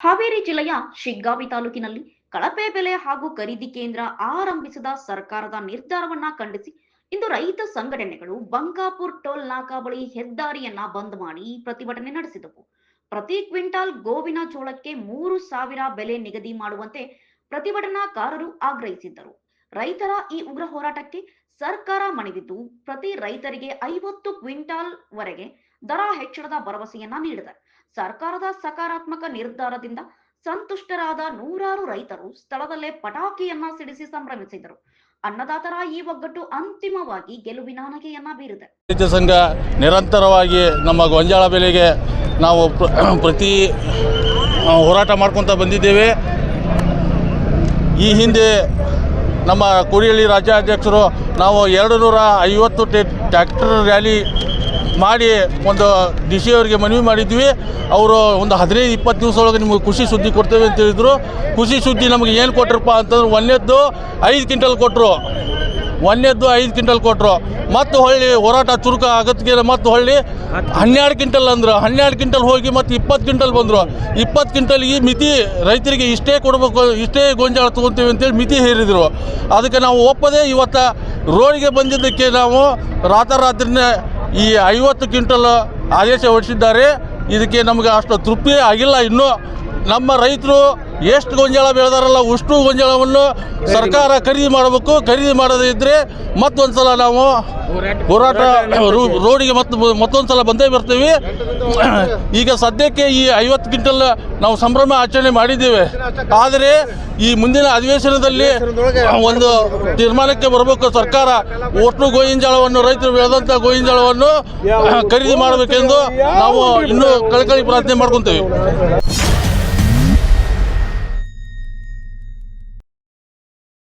ಹಾವೇರಿ ಜಿಲ್ಲೆಯ ಶಿಗ್ಗಾವಿ ತಾಲೂಕಿನಲ್ಲಿ ಕಳಪೆ ಬೆಲೆ ಹಾಗೂ ಖರೀದಿ ಕೇಂದ್ರ ಆರಂಭಿಸಿದ ಸರ್ಕಾರದ ನಿರ್ಧಾರವನ್ನ ಖಂಡಿಸಿ ಇಂದು ರೈತ ಸಂಘಟನೆಗಳು ಬಂಕಾಪುರ್ ಟೋಲ್ ನಾಕಾ ಬಳಿ ಹೆದ್ದಾರಿಯನ್ನ ಬಂದ್ ಮಾಡಿ ಪ್ರತಿಭಟನೆ ನಡೆಸಿದವು. ಪ್ರತಿ ಕ್ವಿಂಟಾಲ್ ಗೋವಿನ ಜೋಳಕ್ಕೆ ಮೂರು ಸಾವಿರ ಬೆಲೆ ನಿಗದಿ ಮಾಡುವಂತೆ ಪ್ರತಿಭಟನಾಕಾರರು ಆಗ್ರಹಿಸಿದ್ದರು. ರೈತರ ಈ ಉಗ್ರ ಹೋರಾಟಕ್ಕೆ ಸರ್ಕಾರ ಮಣಿದಿದ್ದು, ಪ್ರತಿ ರೈತರಿಗೆ ಐವತ್ತು ಕ್ವಿಂಟಾಲ್ ವರೆಗೆ ದರ ಹೆಚ್ಚಳದ ಭರವಸೆಯನ್ನ ನೀಡಿದೆ. ಸರ್ಕಾರದ ಸಕಾರಾತ್ಮಕ ನಿರ್ಧಾರದಿಂದ ಸಂತುಷ್ಟರಾದ ನೂರಾರು ರೈತರು ಸ್ಥಳದಲ್ಲೇ ಪಟಾಕಿಯನ್ನ ಸಿಡಿಸಿ ಸಂಭ್ರಮಿಸಿದರು. ಅನ್ನದಾತರ ಈ ಒಗ್ಗಟ್ಟು ಅಂತಿಮವಾಗಿ ಗೆಲುವಿನ ನಗೆಯನ್ನ ಬೀರಿದೆ. ರೈತ ಸಂಘ ನಿರಂತರವಾಗಿ ನಮ್ಮ ಗೊಂಜಾಳ ಬೆಲೆಗೆ ನಾವು ಪ್ರ- ಪ್ರತಿ ಹೋರಾಟ ಮಾಡ್ಕೊತ ಬಂದಿದ್ದೇವೆ. ಈ ಹಿಂದೆ ನಮ್ಮ ಕುರಿಹಳ್ಳಿ ರಾಜ್ಯಾಧ್ಯಕ್ಷರು ನಾವು ಎರಡು ನೂರ ಐವತ್ತು ಟ್ಯಾಕ್ಟರ್ ರ್ಯಾಲಿ ಮಾಡಿ ಒಂದು ಡಿ ಸಿ ಅವರಿಗೆ ಮನವಿ ಮಾಡಿದ್ವಿ. ಅವರು ಒಂದು ಹದಿನೈದು, ಇಪ್ಪತ್ತು ದಿವಸ ಒಳಗೆ ನಿಮಗೆ ಖುಷಿ ಸುದ್ದಿ ಕೊಡ್ತೇವೆ ಅಂತ ಹೇಳಿದರು. ಖುಷಿ ಸುದ್ದಿ ನಮಗೆ ಏನು ಕೊಟ್ರಪ್ಪ ಅಂತಂದ್ರೆ ಒಂದೇದ್ದು ಐದು ಕ್ವಿಂಟಲ್ ಕೊಟ್ಟರು ಒಂದೇದ್ದು ಐದು ಕ್ವಿಂಟಲ್ ಕೊಟ್ಟರು ಮತ್ತು ಹೊಳ್ಳಿ ಹೋರಾಟ ಚುರುಕ ಆಗತ್ತಿಗೆ ಮತ್ತು ಹೊಳ್ಳಿ ಹನ್ನೆರಡು ಕ್ವಿಂಟಲ್ ಅಂದ್ರು. ಹನ್ನೆರಡು ಕ್ವಿಂಟಲ್ ಹೋಗಿ ಮತ್ತು ಇಪ್ಪತ್ತು ಕ್ವಿಂಟಲ್ ಬಂದರು. ಇಪ್ಪತ್ತು ಕ್ವಿಂಟಲ್ ಈ ಮಿತಿ ರೈತರಿಗೆ ಇಷ್ಟೇ ಕೊಡಬೇಕು, ಇಷ್ಟೇ ಗೊಂಜಾಳ ತೊಗೊತೀವಿ ಅಂತೇಳಿ ಮಿತಿ ಹೇರಿದರು. ಅದಕ್ಕೆ ನಾವು ಒಪ್ಪದೆ ಇವತ್ತು ರೋಡಿಗೆ ಬಂದಿದ್ದಕ್ಕೆ ನಾವು ರಾತ್ರಾತ್ರಿನೇ ಈ ಐವತ್ತು ಕ್ವಿಂಟಲ್ ಆದೇಶ ಹೊರಡಿಸಿದ್ದಾರೆ. ಇದಕ್ಕೆ ನಮಗೆ ಅಷ್ಟು ತೃಪ್ತಿ ಆಗಿಲ್ಲ. ಇನ್ನೂ ನಮ್ಮ ರೈತರು ಎಷ್ಟು ಗೊಂಜಾಳ ಬೆಳೆದಾರಲ್ಲ ಅಷ್ಟು ಗೊಂಜಾಳವನ್ನು ಸರ್ಕಾರ ಖರೀದಿ ಮಾಡಬೇಕು. ಖರೀದಿ ಮಾಡದೇ ಇದ್ದರೆ ಮತ್ತೊಂದು ಸಲ ನಾವು ಹೋರಾಟ ರೋಡಿಗೆ ಮತ್ತು ಮತ್ತೊಂದು ಸಲ ಬಂದೇ ಬರ್ತೀವಿ. ಈಗ ಸದ್ಯಕ್ಕೆ ಈ ಐವತ್ತು ಕ್ವಿಂಟಲ್ ನಾವು ಸಂಭ್ರಮ ಆಚರಣೆ ಮಾಡಿದ್ದೇವೆ. ಆದರೆ ಈ ಮುಂದಿನ ಅಧಿವೇಶನದಲ್ಲಿ ಒಂದು ತೀರ್ಮಾನಕ್ಕೆ ಬರಬೇಕು. ಸರ್ಕಾರ ಒಟ್ಟು ಗೋಯಿಂಜಾಳವನ್ನು, ರೈತರು ಬೆಳೆದಂಥ ಗೋಯಿಂಜಾಳವನ್ನು ಖರೀದಿ ಮಾಡಬೇಕೆಂದು ನಾವು ಇನ್ನೂ ಕಳಕಳಿ ಪ್ರಾರ್ಥನೆ ಮಾಡ್ಕೊತೇವೆ.